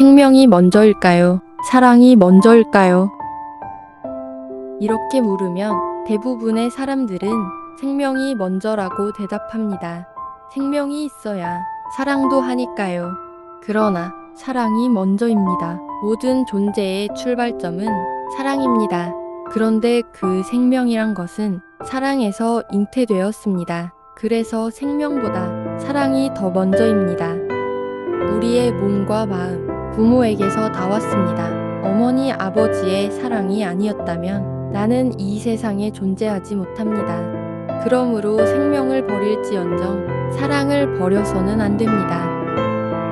생명이 먼저일까요? 사랑이 먼저일까요? 이렇게 물으면 대부분의 사람들은 생명이 먼저라고 대답합니다. 생명이 있어야 사랑도 하니까요. 그러나 사랑이 먼저입니다. 모든 존재의 출발점은 사랑입니다. 그런데 그 생명이란 것은 사랑에서 잉태되었습니다. 그래서 생명보다 사랑이 더 먼저입니다. 우리의 몸과 마음, 부모에게서 나왔습니다. 어머니, 아버지의 사랑이 아니었다면 나는 이 세상에 존재하지 못합니다. 그러므로 생명을 버릴지언정 사랑을 버려서는 안 됩니다.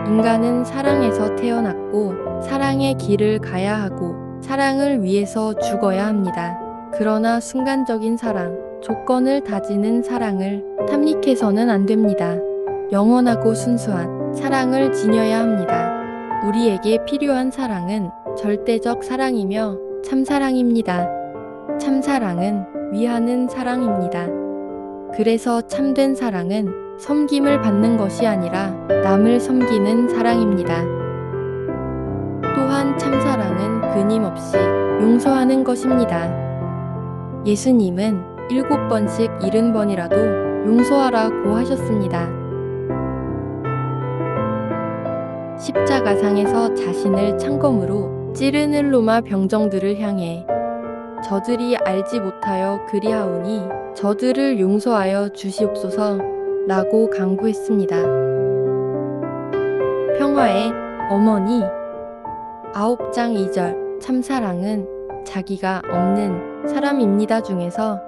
인간은 사랑에서 태어났고 사랑의 길을 가야 하고 사랑을 위해서 죽어야 합니다. 그러나 순간적인 사랑, 조건을 다지는 사랑을 탐닉해서는 안 됩니다. 영원하고 순수한 사랑을 지녀야 합니다. 우리에게 필요한 사랑은 절대적 사랑이며 참사랑입니다. 참사랑은 위하는 사랑입니다. 그래서 참된 사랑은 섬김을 받는 것이 아니라 남을 섬기는 사랑입니다. 또한 참사랑은 끊임없이 용서하는 것입니다. 예수님은 일곱 번씩 일흔 번이라도 용서하라고 하셨습니다. 십자가상에서 자신을 창검으로 찌르는 로마 병정들을 향해 저들이 알지 못하여 그리하오니 저들을 용서하여 주시옵소서 라고 강구했습니다. 평화의 어머니 아홉 장 2절 참사랑은 자기가 없는 사람입니다 중에서